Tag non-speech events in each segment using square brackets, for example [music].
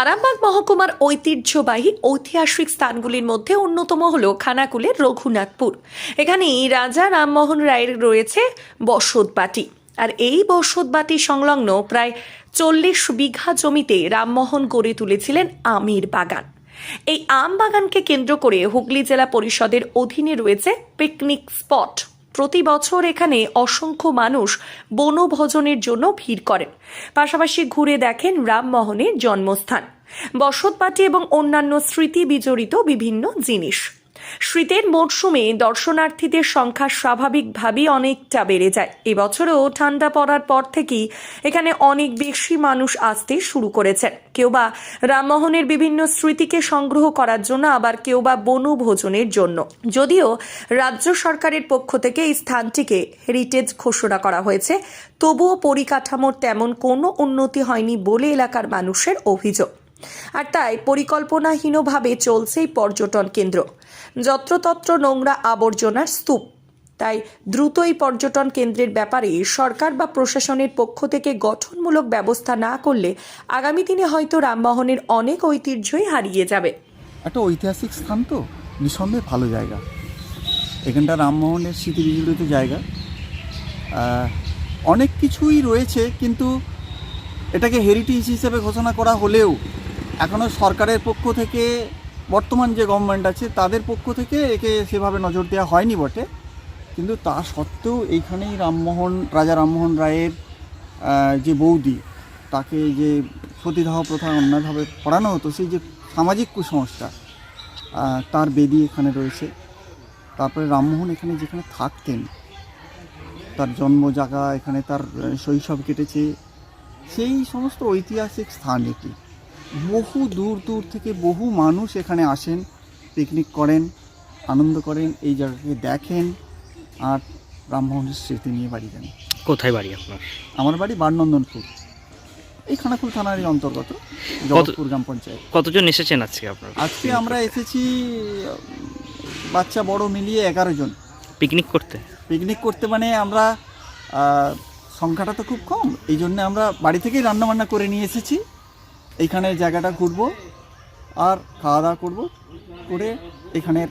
আরামবাগ মহকুমার ঐতিহ্যবাহী ঐতিহাসিক স্থানগুলির মধ্যে অন্যতম হল খানাকুলের রঘুনাথপুর। এখানেই রাজা রামমোহন রায়ের রয়েছে বসতবাটি আর এই বসতবাটি সংলগ্ন প্রায় চল্লিশ বিঘা জমিতে রামমোহন গড়ে তুলেছিলেন আমির বাগান। এই আম বাগানকে কেন্দ্র করে হুগলি জেলা পরিষদের অধীনে রয়েছে পিকনিক স্পট প্রতি বছর এখানে অসংখ্য মানুষ বনভোজনের জন্য ভিড় করেন। পাশাপাশি ঘুরে দেখেন রামমোহনের জন্মস্থান। বসতবাটি এবং অন্যান্য স্মৃতি বিজড়িত বিভিন্ন জিনিস। শীতের মরশুমে দর্শনার্থীদের সংখ্যা স্বাভাবিকভাবেই অনেকটা বেড়ে যায়। এবছরও ঠান্ডা পড়ার পর থেকেই এখানে অনেক বেশি মানুষ আসতে শুরু করেছেন। কেউ বা রামমোহনের বিভিন্ন স্মৃতিকে সংগ্রহ করার জন্য, আবার কেউ বা বনভোজনের জন্য। যদিও রাজ্য সরকারের পক্ষ থেকে এই স্থানটিকে হেরিটেজ ঘোষণা করা হয়েছে, তবুও পরিকাঠামোর তেমন কোনো উন্নতি হয়নি বলে এলাকার মানুষের অভিযোগ। আর তাই পরিকল্পনাহীনভাবে চলছে এই পর্যটন কেন্দ্র। যত্রতত্র নোংরা আবর্জনার স্তূপ। তাই দ্রুত এই পর্যটন কেন্দ্রের ব্যাপারে সরকার বা প্রশাসনের পক্ষ থেকে গঠনমূলক ব্যবস্থা না করলে আগামী দিনে হয়তো রামমোহনের অনেক ঐতিহ্যই হারিয়ে যাবে। একটা ঐতিহাসিক স্থান তো, নিঃসন্দেহে ভালো জায়গা। এখানটা রামমোহনের স্মৃতি বিজড়িত জায়গা অনেক কিছুই রয়েছে, কিন্তু এটাকে হেরিটেজ হিসেবে ঘোষণা করা হলেও এখনও সরকারের পক্ষ থেকে, বর্তমান যে গভর্নমেন্ট আছে, তাদের পক্ষ থেকে একে সেভাবে নজর দেওয়া হয়নি বটে। কিন্তু তা সত্ত্বেও এইখানেই রামমোহন, রাজা রামমোহন রায়ের যে বৌদি, তাকে যে সতীদাহ প্রথা অন্যভাবে পড়ানো হতো, সেই যে সামাজিক কুসংস্কার তার বেদি এখানে রয়েছে। তারপরে রামমোহন এখানে যেখানে থাকতেন, তার জন্ম জায়গা, এখানে তার শৈশব কেটেছে, সেই সমস্ত ঐতিহাসিক স্থান এটি। বহু দূর দূর থেকে বহু মানুষ এখানে আসেন পিকনিক করেন আনন্দ করেন এই জায়গাকে দেখেন আর রামমোহনের স্মৃতি নিয়ে বাড়ি যান। কোথায় বাড়ি আপনার? আমার বাড়ি বারনন্দনপুর। এই খানাকুল থানারই অন্তর্গত জগৎপুর গ্রাম পঞ্চায়েত। কতজন এসেছেন আজকে আপনার? আজকে আমরা এসেছি বাচ্চা বড় মিলিয়ে এগারো জন। পিকনিক করতে? পিকনিক করতে মানে আমরা সংখ্যাটা তো খুব কম এই জন্য আমরা বাড়ি থেকেই রান্না বান্না করে নিয়ে এসেছি। এইখানে জায়গাটা ঘুরবো আর খাওয়া দাওয়া করব করে এখানের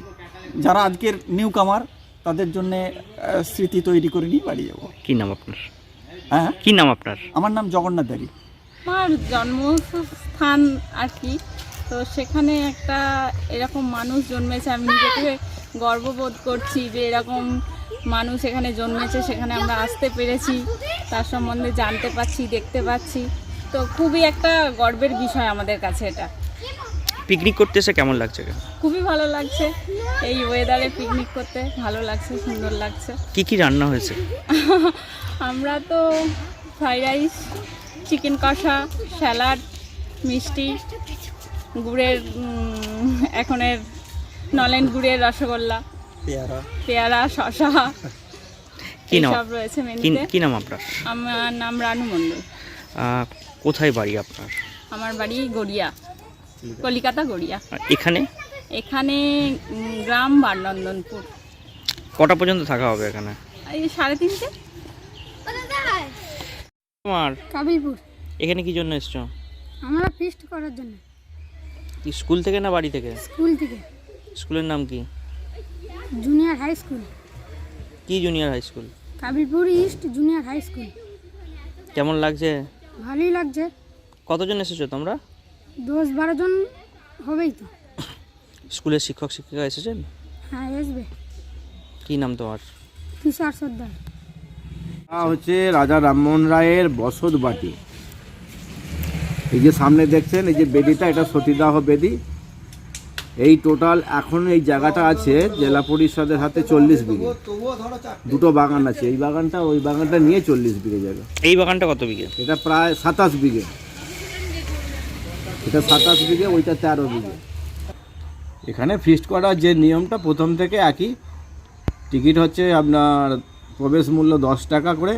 যারা আজকের নিউ কামার তাদের জন্যে স্মৃতি তৈরি করে নিয়ে বাড়ি যাব। কি নাম আপনার? হ্যাঁ? কি নাম আপনার? আমার নাম জগন্নাথ দারি। আমার জন্মস্থান আর কি। তো সেখানে একটা এরকম মানুষ জন্মেছে আমি নিজেকে গর্ববোধ করছি যে এরকম মানুষ এখানে জন্মেছে সেখানে আমরা আসতে পেরেছি। তার সম্বন্ধে জানতে পাচ্ছি দেখতে পাচ্ছি। তো খুবই একটা গর্বের বিষয় আমাদের কাছে এটা। পিকনিক করতে এসে কেমন লাগছে খুবই ভালো লাগছে। এই ওয়েদারে পিকনিক করতে ভালো লাগছে সুন্দর লাগছে। কি কি রান্না হয়েছে? [laughs] আমরা তো ফ্রাইড রাইস চিকেন কষা স্যালাড মিষ্টি গুড়ের এখনের নলেন গুড়ের রসগোল্লা পেয়ারা। পেয়ারা শশা কি নাম? রয়েছে কি নাম আপনার? আমার নাম রানু মণ্ডল। আহ, কোথায় বাড়ি আপনার? আমার বাড়ি গড়িয়া কলিকাতা গড়িয়া। আর এখানে? এখানে উম, গ্রাম বারনন্দনপুর। কটা পর্যন্ত থাকা হবে এখানে? এই সাড়ে তিনটে। তোমার? কাবিলপুর। এখানে কি জন্য এসছো? আমরা ফিস্ট করার জন্য। কি স্কুল থেকে না বাড়ি থেকে? স্কুল থেকে। স্কুলের নাম কি? Junior high school. কি junior high school? Kabilpur east junior high school. কেমন লাগছে? ভালোই লাগছে। কতজন এসেছ তোমরা? দশ বারো জন হবেই তো। স্কুলের শিক্ষক শিক্ষিকা এসেছেন? হ্যাঁ এসবে। কি নাম তোমার? তুষার সর্দার। হচ্ছে রাজা রামমোহন রায়ের বসত বাটি। এই যে সামনে দেখছেন এই যে বেদিটা এটা সতীদাহ বেদি। এই টোটাল এখন এই জায়গাটা আছে জেলা পরিষদের হাতে চল্লিশ বিঘে। দুটো বাগান আছে এই বাগানটা ওই বাগানটা নিয়ে চল্লিশ বিঘে জায়গা। এই বাগানটা কত বিঘে? এটা প্রায় সাতাশ বিঘে। এটা সাতাশ বিঘে ওইটা তেরো বিঘে। এখানে ফিস্ট করার যে নিয়মটা প্রথম থেকে একই। টিকিট হচ্ছে আপনার প্রবেশ মূল্য দশ টাকা করে।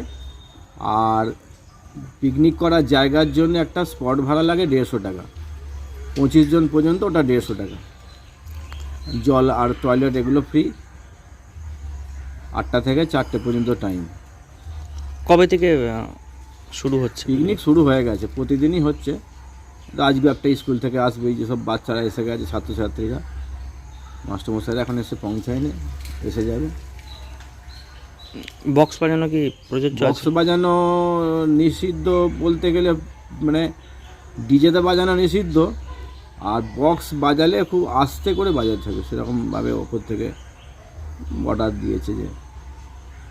আর পিকনিক করার জায়গার জন্য একটা স্পট ভাড়া লাগে দেড়শো টাকা। পঁচিশ জন পর্যন্ত ওটা দেড়শো টাকা। জল আর টয়লেট এগুলো ফ্রি আটটা থেকে চারটে পর্যন্ত টাইম কবে থেকে শুরু হচ্ছে? পিকনিক শুরু হয়ে গেছে প্রতিদিনই হচ্ছে। আজকে একটা স্কুল থেকে আসবে এই যেসব বাচ্চারা এসে গেছে ছাত্রছাত্রীরা। মাস্টারমশাইরা এখন এসে পৌঁছায়নি এসে যাবে। বক্স বাজানো কি প্রযোজ্য বক্স বাজানো নিষিদ্ধ বলতে গেলে মানে ডিজেতে বাজানো নিষিদ্ধ। আর বক্স বাজালে খুব আস্তে করে বাজাতে হবে। সেরকমভাবে ওপর থেকে অর্ডার দিয়েছে যে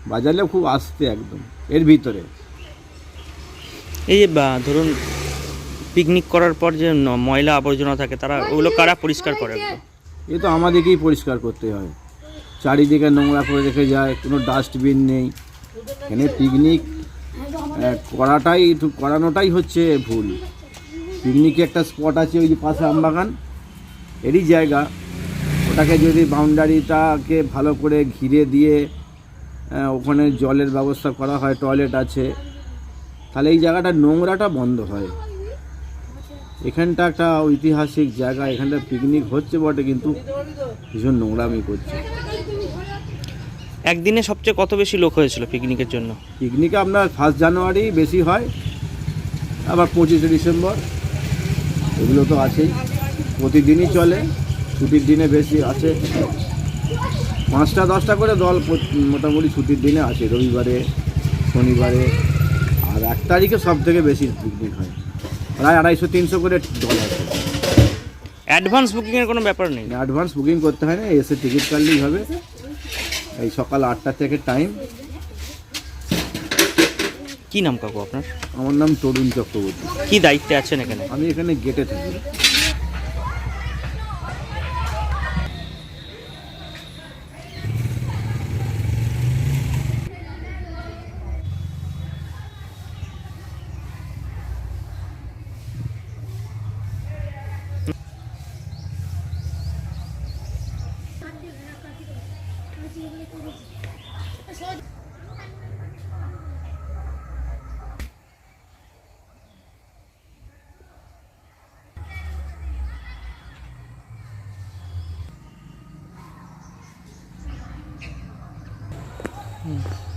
বাজালে খুব আস্তে একদম এর ভিতরে। এই যে বা, ধরুন পিকনিক করার পর যে ময়লা আবর্জনা থাকে তারা ওগুলো কারা পরিষ্কার করে একদম? এ তো আমাদেরকেই পরিষ্কার করতে হয়। চারিদিকে নোংরা করে রেখে যায় কোনো ডাস্টবিন নেই। এখানে পিকনিক করাটাই একটু করানোটাই হচ্ছে ভুল। পিকনিকে একটা স্পট আছে ওই যে পাশে আমবাগান। এরই জায়গা। ওটাকে যদি বাউন্ডারিটাকে ভালো করে ঘিরে দিয়ে ওখানে জলের ব্যবস্থা করা হয় টয়লেট আছে তাহলে এই জায়গাটা নোংরাটা বন্ধ হয়। এখানটা একটা ঐতিহাসিক জায়গা এখানটা পিকনিক হচ্ছে বটে কিন্তু ভীষণ নোংরামি করছে। একদিনে সবচেয়ে কত বেশি লোক হয়েছিল পিকনিকের জন্য? পিকনিকে আপনার ফার্স্ট জানুয়ারি বেশি হয় আবার পঁচিশে ডিসেম্বর এগুলো তো আছেই। প্রতিদিনই চলে ছুটির দিনে বেশি আছে। পাঁচটা দশটা করে দল মোটামুটি ছুটির দিনে আছে রবিবারে শনিবারে। আর এক তারিখে সব থেকে বেশি পিকনিক হয়। প্রায় আড়াইশো তিনশো করে দল আছে অ্যাডভান্স বুকিংয়ের কোনো ব্যাপার নেই? অ্যাডভান্স বুকিং করতে হয় না এসে টিকিট কাটলেই হবে। এই সকাল আটটা থেকে টাইম কি নাম কাকু আপনার? আমার নাম তরুণ চক্রবর্তী। কি দায়িত্বে আছেন এখানে? আমি এখানে গেটে থাকি। 嗯。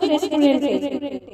মৈত্র রেস্টুরেন্টে